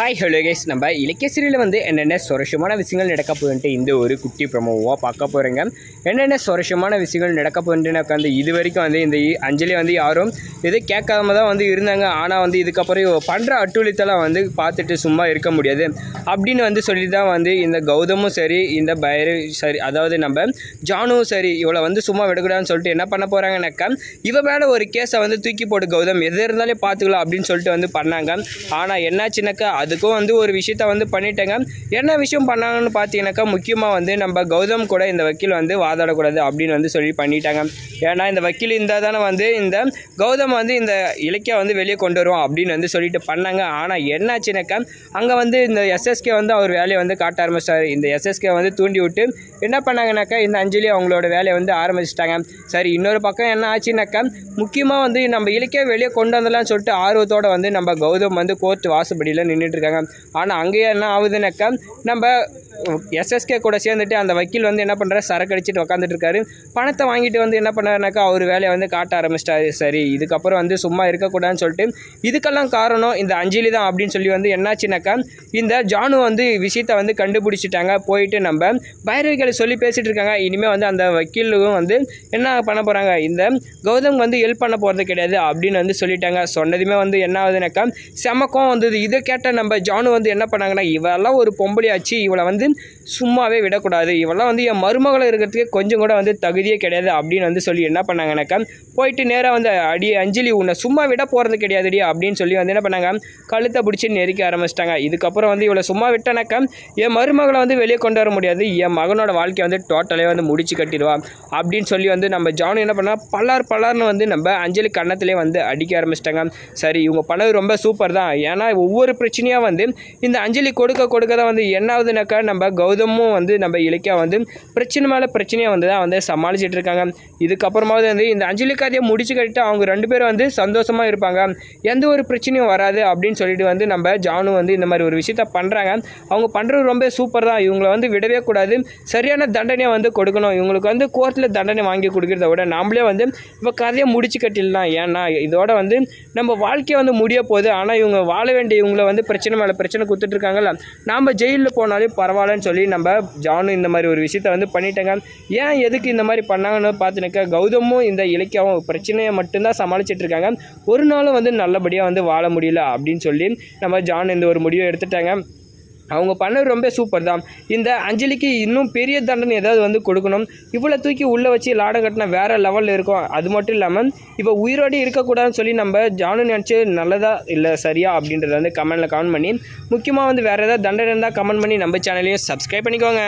Hi hello case நம்ம இலக்கியசிரியில் வந்து என்னென்ன சுரஷமான விஷயங்கள் நடக்க போகுதுன்ட்டு இந்த ஒரு குட்டி ப்ரமோவாக பார்க்க போகிறேங்க என்னென்ன சுரஷமான விஷயங்கள் நடக்க போகுதுன்ட்டு உட்காந்து இது வரைக்கும் வந்து இந்த அஞ்சலி வந்து யாரும் இது கேட்காம தான் வந்து இருந்தாங்க. ஆனால் வந்து இதுக்கப்புறம் பண்ணுற அட்டுழித்தெல்லாம் வந்து பார்த்துட்டு சும்மா இருக்க முடியாது. அப்படின்னு வந்து சொல்லி தான் வந்து இந்த கௌதமும் சரி இந்த பைரவி சரி அதாவது நம்ம ஜானுவும் சரி இவளை வந்து சும்மா விடக்கூடாதுன்னு சொல்லிட்டு என்ன பண்ண போகிறாங்கனாக்கா இவ மேலே ஒரு கேஸை வந்து தூக்கி போட்டு கௌதம் எது இருந்தாலே பார்த்துக்கலாம் அப்படின்னு சொல்லிட்டு வந்து பண்ணாங்க. ஆனால் என்னாச்சுனாக்கா அதுக்கும் வந்து ஒரு விஷயத்த வந்து பண்ணிட்டேங்க. என்ன விஷயம் பண்ணாங்கன்னு பார்த்தீங்கன்னாக்கா முக்கியமாக வந்து நம்ம கௌதம் கூட இந்த வக்கீல் வந்து வாதாடக்கூடாது அப்படின்னு வந்து சொல்லி பண்ணிட்டாங்க. ஏன்னா இந்த வக்கீல் இருந்தால் தானே வந்து இந்த கௌதம் வந்து இந்த இலக்கிய வந்து வெளியே கொண்டு வருவோம் அப்படின்னு வந்து சொல்லிட்டு பண்ணாங்க. ஆனால் என்னாச்சுனாக்கா அங்கே வந்து இந்த எஸ்எஸ்கே வந்து அவர் வேலையை வந்து காட்ட ஆரம்பிச்சார் இந்த எஸ்எஸ்கே வந்து தூண்டி விட்டு என்ன பண்ணாங்கனாக்கா இந்த அஞ்சலி அவங்களோட வேலையை வந்து ஆரம்பிச்சிட்டாங்க. சரி இன்னொரு பக்கம் என்ன ஆச்சுனாக்கா முக்கியமாக வந்து நம்ம இலக்கிய வெளியே கொண்டு வந்துடலாம்னு சொல்லிட்டு ஆர்வத்தோட வந்து நம்ம கௌதம் வந்து கோர்ட் வாசப்படியில் நின்றுட்டு இருக்காங்க. ஆனால் அங்கேயே என்ன ஆகுதுனாக்கா நம்ம எஸ்எஸ்கே கூட சேர்ந்துட்டு அந்த வக்கீல் வந்து என்ன பண்ணுறாரு சரக்கு அடிச்சுட்டு உக்காந்துட்டு இருக்காரு. பணத்தை வாங்கிட்டு வந்து என்ன பண்ணாருனாக்கா அவர் வேலையை வந்து காட்ட ஆரம்பிச்சிட்டாரு. சரி இதுக்கப்புறம் வந்து சும்மா இருக்கக்கூடாதுன்னு சொல்லிட்டு இதுக்கெல்லாம் காரணம் இந்த அஞ்சலி தான் அப்படின்னு சொல்லி வந்து என்னாச்சுனாக்கா இந்த ஜானு வந்து விஷயத்தை வந்து கண்டுபிடிச்சிட்டாங்க. போயிட்டு நம்ம பைரவிகளை சொல்லி பேசிகிட்டு இருக்காங்க. இனிமேல் வந்து அந்த வக்கீலும் வந்து என்ன பண்ண போகிறாங்க இந்த கௌதம் வந்து ஹெல்ப் பண்ண போகிறது கிடையாது அப்படின்னு வந்து சொல்லிட்டாங்க. சொன்னதுமே வந்து என்ன ஆகுதுனாக்கா செமக்கம் வந்தது. இதை கேட்ட நம்ம ஜானு வந்து என்ன பண்ணாங்கன்னா இவெல்லாம் ஒரு பொம்பளையாச்சு. இவளை வந்து சும்மாவே விடக்கூடாது. இவெல்லாம் வந்து என் மருமகளை இருக்கிறதுக்கு கொஞ்சம் கூட வந்து தகுதியே கிடையாது அப்படின்னு வந்து சொல்லி என்ன பண்ணாங்கனாக்கா போயிட்டு நேராக வந்து அடி அஞ்சலி உன்னை சும்மா விட போகிறது கிடையாதுடி அப்படின்னு சொல்லி வந்து என்ன பண்ணாங்க? கழுத்தை பிடிச்சி நெருக்க ஆரம்பிச்சிட்டாங்க. இதுக்கப்புறம் வந்து இவளை சும்மா விட்டனாக்கா என் மருமகளை வந்து வெளியே கொண்டு வர முடியாது. என் மகனோட வாழ்க்கையை வந்து டோட்டலே வந்து முடிச்சு கட்டிடுவா அப்படின்னு சொல்லி வந்து நம்ம ஜானு என்ன பண்ணா? பல்லார் பல்லார்னு வந்து நம்ம அஞ்சலி கன்னத்திலே வந்து அடிக்க ஆரம்பிச்சிட்டாங்க. சரி இவங்க பண்ணது ரொம்ப சூப்பர் தான். ஏன்னா ஒவ்வொரு பிரச்சனையாக வந்து இந்த அஞ்சலி கொடுக்க கொடுக்க தான் வந்து என்ன ஆகுதுனாக்கா நம்ம கௌதமும் வந்து நம்ம இலக்கியா வந்து பிரச்சனை மேலே பிரச்சனையாக வந்து தான் வந்து சமாளிச்சுட்டு இருக்காங்க. இதுக்கப்புறமாவது வந்து இந்த அஞ்சலி கதையை முடிச்சு கட்டிட்டு அவங்க ரெண்டு பேரும் வந்து சந்தோஷமாக இருப்பாங்க. எந்த ஒரு பிரச்சனையும் வராது அப்படின்னு சொல்லிட்டு வந்து நம்ம ஜானு வந்து இந்த மாதிரி ஒரு விஷயத்த பண்ணுறாங்க அவங்க பண்ணுறது ரொம்ப சூப்பர் தான். இவங்களை வந்து விடவே கூடாது. சரியான தண்டனையை வந்து கொடுக்கணும். இவங்களுக்கு வந்து கோர்ட்டில் தண்டனை வாங்கி கொடுக்கறத விட நாமளே வந்து இப்போ கதையை முடிச்சு கட்டிடலாம். ஏன்னா இதோட வந்து நம்ம வாழ்க்கையை வந்து முடிய போகுது. ஆனால் இவங்க வாழ வேண்டிய இவங்கள வந்து பிரச்சனை மேலே பிரச்சனை கொடுத்துட்டு இருக்காங்கல்ல. நாம் ஜெயிலில் போனாலே பரவாயில்லன்னு சொல்லி நம்ம ஜானும் இந்த மாதிரி ஒரு விஷயத்த வந்து பண்ணிட்டாங்க. ஏன் எதுக்கு இந்த மாதிரி பண்ணாங்கன்னு பார்த்துனாக்கா கௌதமும் இந்த இலக்கியாவும் பிரச்சனையை மட்டும்தான் சமாளிச்சிட்டு இருக்காங்க ஒரு நாளும் வந்து நல்லபடியாக வந்து வாழ முடியல அப்படின்னு சொல்லி நம்ம ஜான் இந்த ஒரு முடிவை எடுத்துட்டாங்க. அவங்க பண்ணது ரொம்ப சூப்பர் தான். இந்த அஞ்சலிக்கு இன்னும் பெரிய தண்டனை ஏதாவது வந்து கொடுக்கணும். இவ்வளோ தூக்கி உள்ளே வச்சு லாடம் கட்டினா வேறு லெவலில் இருக்கும். அது மட்டும் இல்லாமல் இப்போ உயிரோடு இருக்கக்கூடாதுன்னு சொல்லி நம்ம ஜானு நினச்சி நல்லதா இல்லை சரியா அப்படின்றத வந்து கமெண்டில் கமெண்ட் பண்ணி முக்கியமாக வந்து வேறு ஏதாவது தண்டனை இருந்தால் கமெண்ட் பண்ணி நம்ம சேனலையும் சப்ஸ்கிரைப் பண்ணிக்கோங்க.